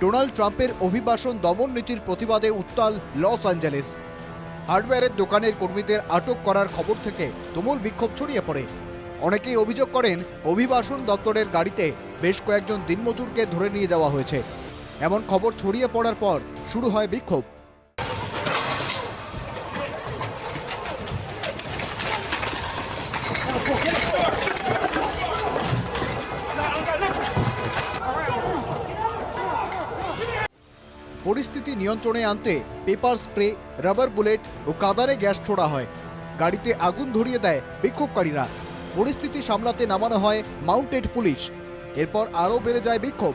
Donald ট্রাম্পের অভিবাসন দমন নীতির প্রতিবাদে উত্তাল লস অ্যাঞ্জেলেস। হার্ডওয়্যারের দোকানের কর্মীদের আটক করার খবর থেকে তুমুল বিক্ষোভ ছড়িয়ে পড়ে। অনেকেই অভিযোগ করেন, অভিবাসন দপ্তরের গাড়িতে বেশ কয়েকজন দিনমজুরকে ধরে নিয়ে যাওয়া হয়েছে। এমন খবর ছড়িয়ে পড়ার পর শুরু হয় বিক্ষোভ। পরিস্থিতি নিয়ন্ত্রণে আনতে পেপার স্প্রে, রাবার বুলেট ও কাদারে গ্যাস ছোড়া হয়। গাড়িতে আগুন ধরিয়ে দেয় বিক্ষোভকারীরা। পরিস্থিতি সামলাতে নামানো হয় মাউন্টেড পুলিশ। এরপর আরও বেড়ে যায় বিক্ষোভ।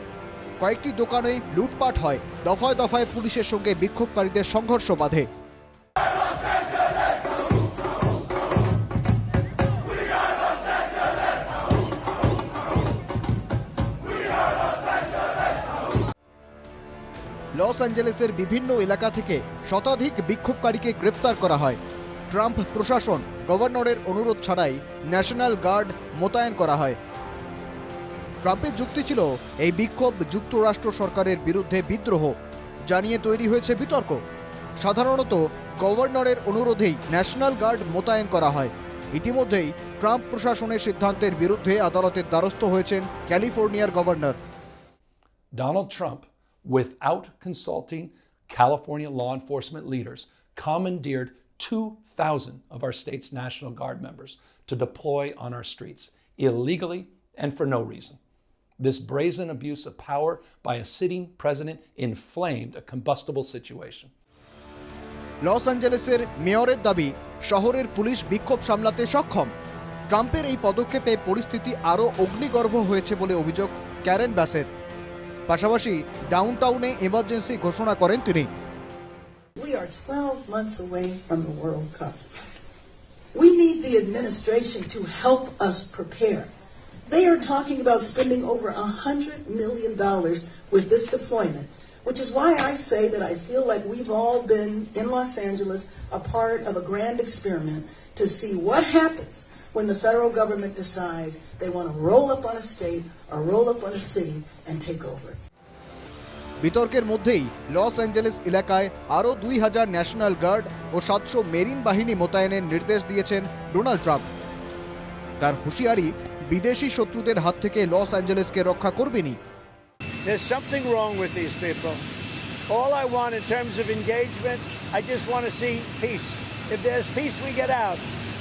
কয়েকটি দোকানে লুটপাট হয়। দফায় দফায় পুলিশের সঙ্গে বিক্ষোভকারীদের সংঘর্ষ বাধে। লস অ্যাঞ্জেলেসের বিভিন্ন এলাকা থেকে শতাধিক বিক্ষোভকারীকে গ্রেপ্তার করা হয়। ট্রাম্প প্রশাসন গভর্নরের অনুরোধ ছাড়াই ন্যাশনাল গার্ড মোতায়েন করা হয়। ট্রাম্পের যুক্তি ছিল এই বিক্ষোভ যুক্তরাষ্ট্র সরকারের বিরুদ্ধে বিদ্রোহ। জানিয়ে তৈরি হয়েছে বিতর্ক। সাধারণত গভর্নরের অনুরোধেই ন্যাশনাল গার্ড মোতায়েন করা হয়। ইতিমধ্যেই ট্রাম্প প্রশাসনের সিদ্ধান্তের বিরুদ্ধে আদালতের দ্বারস্থ হয়েছেন ক্যালিফোর্নিয়ার governor. Donald Trump, without consulting California law enforcement leaders, commandeered 2,000 of our state's National Guard members to deploy on our streets illegally and for no reason. This brazen abuse of power by a sitting president inflamed a combustible situation. লস অ্যাঞ্জেলেসের মেয়রের দাবি শহরের police বিক্ষোভ সামলাতে সক্ষম ট্রাম্পের এই পদক্ষেপে পরিস্থিতি আরও অগ্নিগর্ভ হয়েছে বলে অভিযোগ ক্যারেন ব্যাসের পাশাপাশি ডাউনটাউনে এমার্জেন্সি ঘোষণা করেন তিনি We are 12 months away from the World Cup. We need the administration to help us prepare. They are talking about spending over $100 million with this deployment, which is why I say that I feel like we've all been in Los Angeles a part of a grand experiment to see what happens when the federal government decides they want to roll up on a state or roll up on a city and take over. বিতর্কের মধ্যেই Los Angeles এলাকায় আরও দুই হাজার national guard ও সাতশো marine বাহিনী মোতায়েনের নির্দেশ দিয়েছেন ডোনাল্ড ট্রাম্প তার হুঁশিয়ারি বিদেশি শত্রুদের হাত থেকে লস অ্যাঞ্জেলেসকে রক্ষা করবেনি There's something wrong with these people. All I want in terms of engagement, I just want to see peace. If there's peace, we get out.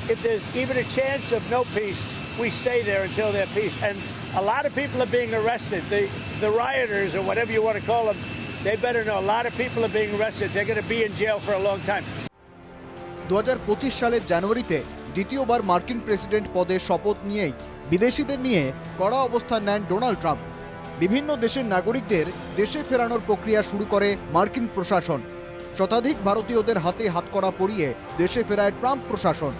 If there's even a chance of no peace, we stay there until there's peace. And a lot of people are being arrested. The, the rioters, or whatever you want to call them, they better know a lot of people are being arrested. They're going to be in jail for a long time. দু হাজার পঁচিশ সালের জানুয়ারিতে দ্বিতীয়বার মার্কিন president পদে শপথ নিয়েই বিদেশিদের নিয়ে কড়া অবস্থান নেন ডোনাল্ড ট্রাম্প বিভিন্ন দেশের নাগরিকদের দেশে ফেরানোর প্রক্রিয়া শুরু করে মার্কিন প্রশাসন শতাধিক ভারতীয়দের হাতে হাতকড়া পরিয়ে দেশে ফেরায় ট্রাম্প প্রশাসন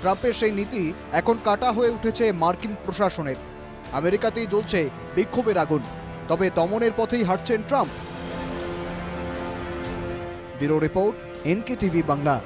ট্রাম্পের সেই নীতি এখন কাটা হয়ে উঠেছে মার্কিন প্রশাসনের। আমেরিকাতেই জ্বলছে বিক্ষোভের আগুন, তবে দমনের পথেই হাঁটছেন Trump. Bureau report NK TV Bangla.